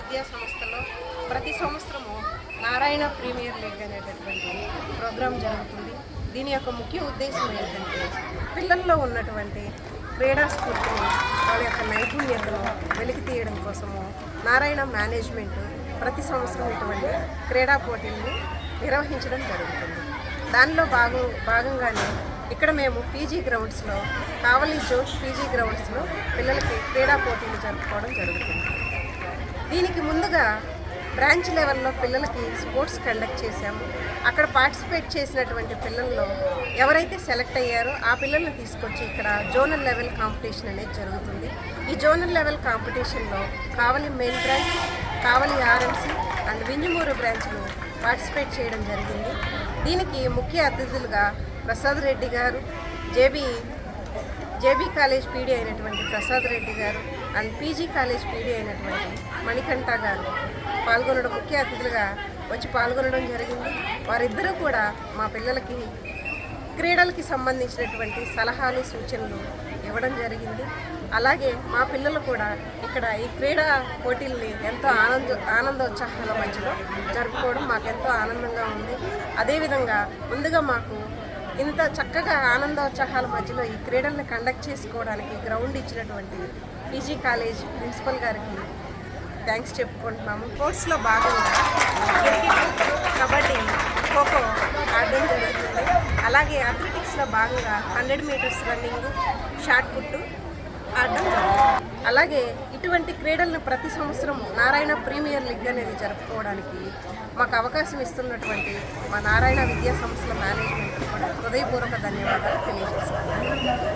విద్యా సంస్థలో ప్రతి సంవత్సరము నారాయణ ప్రీమియర్ లీగ్ అనేటటువంటి ప్రోగ్రాం జరుగుతుంది. దీని యొక్క ముఖ్య ఉద్దేశం ఏంటంటే పిల్లల్లో ఉన్నటువంటి క్రీడా స్ఫూర్తిని వాళ్ళ యొక్క నైపుణ్యతను వెలికి తీయడం కోసము నారాయణ మేనేజ్మెంట్ ప్రతి సంవత్సరం ఇటువంటి క్రీడా పోటీలను నిర్వహించడం జరుగుతుంది. దానిలో భాగం భాగంగానే ఇక్కడ మేము పీజీ గ్రౌండ్స్లో కావలి జోష్ పీజీ గ్రౌండ్స్లో పిల్లలకి క్రీడా పోటీలు జరుపుకోవడం జరుగుతుంది. దీనికి ముందుగా బ్రాంచ్ లెవెల్లో పిల్లలకి స్పోర్ట్స్ కండక్ట్ చేశాము అక్కడ పార్టిసిపేట్ చేసినటువంటి పిల్లల్లో ఎవరైతే సెలెక్ట్ అయ్యారో ఆ పిల్లల్ని తీసుకొచ్చి ఇక్కడ జోనల్ లెవెల్ కాంపిటీషన్ అనేది జరుగుతుంది. ఈ జోనల్ లెవెల్ కాంపిటీషన్లో Kavali main branch Kavali RMC and Vinjamuru బ్రాంచ్లు పార్టిసిపేట్ చేయడం జరిగింది. దీనికి ముఖ్య అతిథులుగా ప్రసాద్ రెడ్డి గారు జేబీ జేబీ కాలేజ్ పీడీ అయినటువంటి ప్రసాద్ రెడ్డి గారు అండ్ పీజీ కాలేజ్ పీడీ అయినటువంటి మణికంఠ గారు పాల్గొనడం ముఖ్య అతిథులుగా వచ్చి పాల్గొనడం జరిగింది. వారిద్దరూ కూడా మా పిల్లలకి క్రీడలకి సంబంధించినటువంటి సలహాలు సూచనలు ఇవ్వడం జరిగింది. అలాగే మా పిల్లలు కూడా ఇక్కడ ఈ క్రీడా పోటీల్ని ఎంతో ఆనంద ఆనందోత్సాహాల మధ్యలో జరుపుకోవడం మాకెంతో ఆనందంగా ఉంది. అదేవిధంగా ముందుగా మాకు ఇంత చక్కగా ఆనందోత్సాహాల మధ్యలో ఈ క్రీడల్ని కండక్ట్ చేసుకోవడానికి గ్రౌండ్ ఇచ్చినటువంటి పీజీ కాలేజ్ ప్రిన్సిపల్ గారికి థ్యాంక్స్ చెప్పుకుంటున్నాము. స్పోర్ట్స్లో భాగంగా క్రికెట్ కబడ్డీ ఖోఖో ఆడడం జరుగుతుంది. అలాగే అథ్లెటిక్స్లో భాగంగా hundred metres running shot put ఆడడం అలాగే ఇటువంటి క్రీడలను ప్రతి సంవత్సరం నారాయణ ప్రీమియర్ లీగ్ అనేది జరుపుకోవడానికి మాకు అవకాశం ఇస్తున్నటువంటి మా నారాయణ విద్యా సంస్థల మేనేజ్మెంట్ కూడా హృదయపూర్వక ధన్యవాదాలు తెలియజేస్తాను